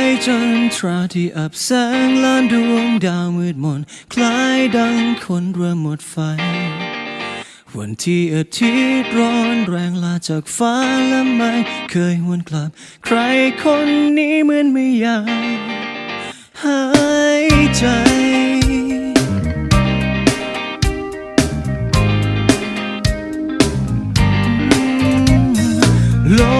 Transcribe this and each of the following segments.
ายจนทราที่อับแสงล้านดวงดาวมืดมน คล้ายดังคนเริ่มหมดไฟ วันที่อาทิตย์ร้อนแรงลาจากฟ้าและไม่เคยหวนกลับ ใครคนนี้เหมือนไม่อยากหายใจโล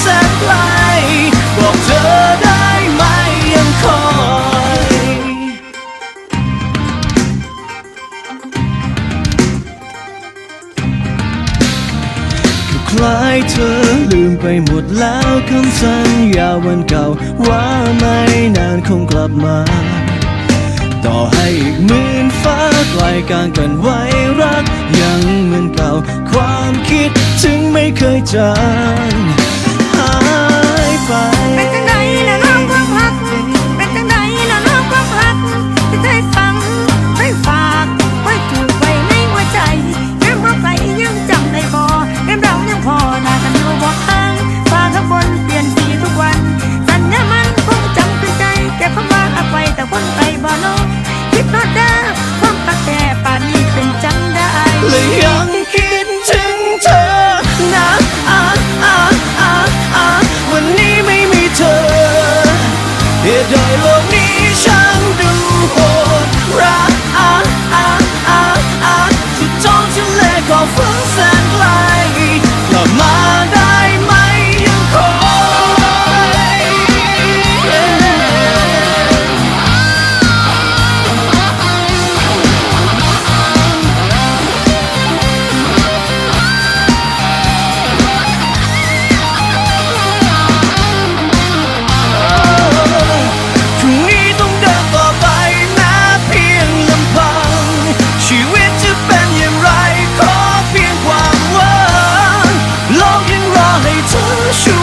แสนไกลบอกเธอได้ไหมยังคอยคล้ายเธอลืมไปหมดแล้วคำสัญญาวันเก่า ว่าไม่นานคงกลับมา ต่อให้อีกหมื่นฟ้าไกลกลางกันไว้รัก ยังเหมือนเก่า ความคิดถึงไม่เคยจาง บ่นคิดฮอดเด้อความตักแต่ป่านนี้เป็นจังได้เลยยัง 这旋。